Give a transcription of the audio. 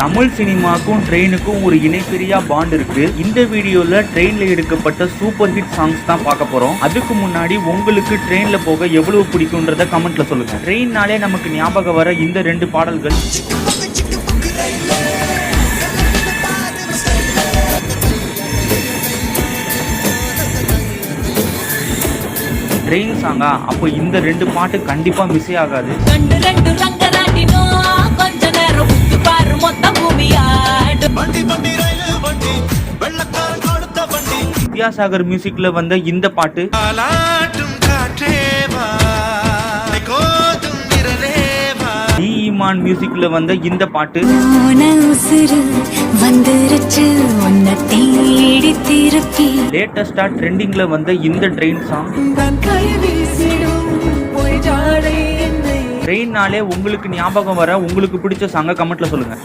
தமிழ் சினிமாக்கும் ட்ரெயினுக்கும் ஒரு இணைப்பிரியா பாண்ட் இருக்கு. இந்த வீடியோல ட்ரெயின்ல எடுக்கப்பட்ட சூப்பர் ஹிட் சாங்ஸ் தான் பார்க்க போறோம். அதுக்கு முன்னாடி உங்களுக்கு ட்ரெயின்ல போக எவ்வளவு பிடிக்கும்ன்றத கமெண்ட்ல சொல்லுங்க. ட்ரெயின்னாலே நமக்கு ஞாபகம் வர இந்த ரெண்டு பாடல்கள். ட்ரெயின் சாங்கா அப்போ இந்த ரெண்டு பாட்டு கண்டிப்பா மிஸ் ஆகாது. வண்டி வெள்ளக்காரன் கொடுத்த வண்டி. வித்யாசாகர் மியூசிக்ல வந்த இந்த பாட்டு. இமான் மியூசிக்ல வந்த இந்த பாட்டு. லேட்டஸ்டா ட்ரெண்டிங்ல வந்த இந்த ட்ரெயின் சாங் ட்ரெயின்னாலே உங்களுக்கு ஞாபகம் வர உங்களுக்கு பிடிச்ச சாங்க கமெண்ட்ல சொல்லுங்க.